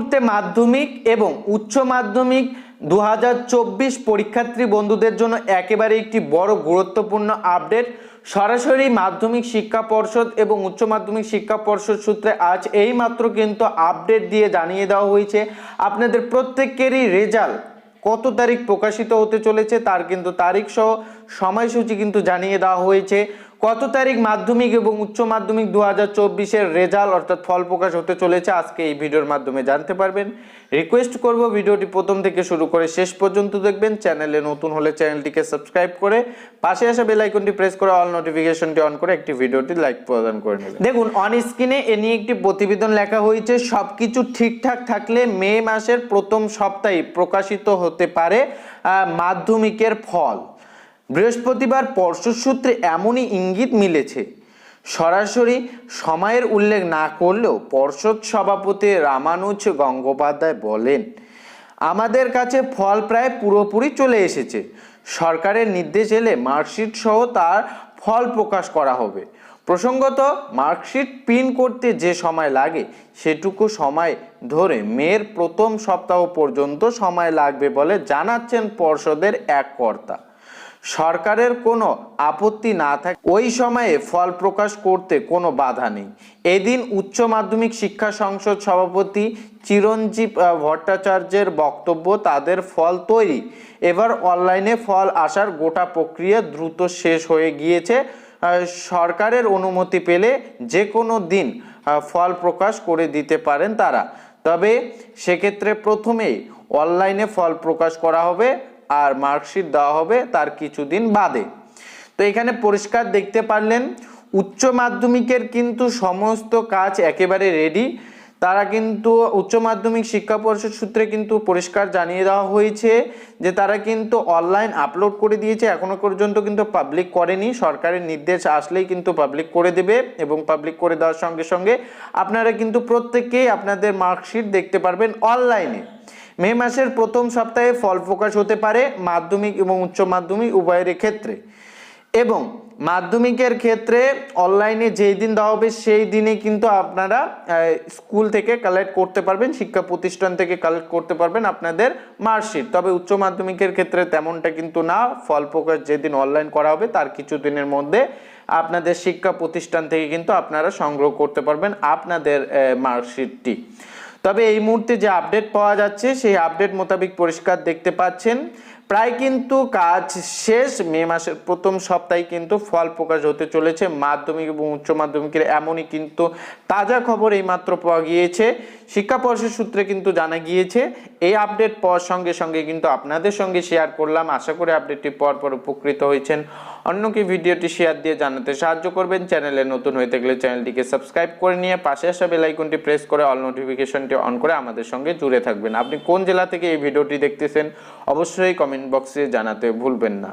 মুহূর্তে মাধ্যমিক এবং উচ্চ মাধ্যমিক দু হাজার চব্বিশ পরীক্ষার্থী বন্ধুদের জন্য একেবারে একটি বড় গুরুত্বপূর্ণ আপডেট। সরাসরি মাধ্যমিক শিক্ষা পর্ষদ এবং উচ্চ মাধ্যমিক শিক্ষা পর্ষদ সূত্রে আজ এই মাত্র কিন্তু আপডেট দিয়ে জানিয়ে দেওয়া হয়েছে। আপনাদের প্রত্যেকেরই রেজাল্ট কত তারিখ প্রকাশিত হতে চলেছে তার কিন্তু তারিখ সহ সময়সূচি কিন্তু জানিয়ে দেওয়া হয়েছে। কত তারিখ মাধ্যমিক এবং উচ্চ মাধ্যমিক দু হাজার চব্বিশের রেজাল্ট অর্থাৎ ফল প্রকাশ হতে চলেছে? আজকে এই ভিডিওর মাধ্যমে জানতে পারবেন। রিকোয়েস্ট করব ভিডিওটি প্রথম থেকে শুরু করে শেষ পর্যন্ত দেখবেন। চ্যানেলে নতুন হলে চ্যানেলটিকে সাবস্ক্রাইব করে পাশে আসা বেল আইকনটি প্রেস করে অল নোটিফিকেশনটি অন করে একটি ভিডিওটি লাইক প্রদান করে নেবেন। দেখুন, অন স্ক্রিনে এ নিয়ে একটি প্রতিবেদন লেখা হয়েছে সব কিছু ঠিকঠাক থাকলে মে মাসের প্রথম সপ্তাহে প্রকাশিত হতে পারে মাধ্যমিকের ফল। বৃহস্পতিবার পর্ষদ সূত্রে এমনই ইঙ্গিত মিলেছে। সরাসরি সময়ের উল্লেখ না করলেও পর্ষদ সভাপতি রামানুজ গঙ্গোপাধ্যায় বলেন, আমাদের কাছে ফল প্রায় পুরোপুরি চলে এসেছে। সরকারের নির্দেশ এলে মার্কশিট সহ তার ফল প্রকাশ করা হবে। প্রসঙ্গত, মার্কশিট প্রিন্ট করতে যে সময় লাগে, সেটুকু সময় ধরে মেয়ের প্রথম সপ্তাহ পর্যন্ত সময় লাগবে বলে জানাচ্ছেন পর্ষদের এক কর্তা। সরকারের কোনো আপত্তি না থাকে ওই সময়ে ফল প্রকাশ করতে কোনো বাধা নেই। এদিন উচ্চ মাধ্যমিক শিক্ষা সংসদ সভাপতি চিরঞ্জীব ভট্টাচার্যের বক্তব্য, তাদের ফল তৈরি। এবার অনলাইনে ফল আসার গোটা প্রক্রিয়া দ্রুত শেষ হয়ে গিয়েছে। সরকারের অনুমতি পেলে যে কোনো দিন ফল প্রকাশ করে দিতে পারেন তারা। তবে সেক্ষেত্রে প্রথমেই অনলাইনে ফল প্রকাশ করা হবে। আর মার্কশিট দেওয়া হবে তার কিছুদিন বাদে। তো এখানে পরিষ্কার দেখতে পারলেন, উচ্চ মাধ্যমিকের কিন্তু সমস্ত কাজ একেবারে রেডি তারা কিন্তু উচ্চ মাধ্যমিক শিক্ষা পরিষদ সূত্রে কিন্তু পরিষ্কার জানিয়ে দেওয়া হয়েছে যে তারা কিন্তু অনলাইন আপলোড করে দিয়েছে, এখনও পর্যন্ত কিন্তু পাবলিক করেনি। সরকারের নির্দেশ আসলেই কিন্তু পাবলিক করে দেবে এবং পাবলিক করে দেওয়ার সঙ্গে সঙ্গে আপনারা কিন্তু প্রত্যেকেই আপনাদের মার্কশিট দেখতে পারবেন অনলাইনে মে মাসের প্রথম সপ্তাহে ফল প্রকাশ হতে পারে মাধ্যমিক এবং উচ্চ মাধ্যমিক উভয়ের ক্ষেত্রে। এবং মাধ্যমিকের ক্ষেত্রে অনলাইনে যেই দিন দেওয়া হবে সেই দিনে কিন্তু আপনারা স্কুল থেকে কালেক্ট করতে পারবেন, শিক্ষা প্রতিষ্ঠান থেকে কালেক্ট করতে পারবেন আপনাদের মার্কশিট। তবে উচ্চ মাধ্যমিকের ক্ষেত্রে তেমনটা কিন্তু না। ফল প্রকাশ যেদিন অনলাইন করা হবে তার কিছু দিনের মধ্যে আপনাদের শিক্ষা প্রতিষ্ঠান থেকে কিন্তু আপনারা সংগ্রহ করতে পারবেন আপনাদের মার্কশিটটি। তবে এই মুহূর্তে যে আপডেট পাওয়া যাচ্ছে, সেই আপডেট মোতাবেক পরিষ্কার দেখতে পাচ্ছেন। প্রায় কিন্তু কাজ শেষ, মে মাসের প্রথম সপ্তাহে কিন্তু ফল প্রকাশ হতে চলেছে। মাধ্যমিক এবং উচ্চ মাধ্যমিকের এমনই কিন্তু তাজা খবর এইমাত্র পাওয়া গিয়েছে। শিক্ষা পর্ষদ সূত্রে কিন্তু জানা গিয়েছে, এই আপডেট পাওয়ার সঙ্গে সঙ্গে কিন্তু আপনাদের সঙ্গে শেয়ার করলাম। আশা করি আপডেটটি পাওয়ার পর উপকৃত হয়েছেন। অন্যকে ভিডিওটি শেয়ার দিয়ে জানাতে সাহায্য করবেন। চ্যানেলে নতুন হয়ে থাকলে চ্যানেলটিকে সাবস্ক্রাইব করে নিয়ে পাশে আসা বেল আইকনটি প্রেস করে অল নোটিফিকেশনটি অন করে আমাদের সঙ্গে জুড়ে থাকবেন। আপনি কোন জেলা থেকে এই ভিডিওটি দেখতেছেন, অবশ্যই কমেন্ট বক্সে জানাতে ভুলবেন না।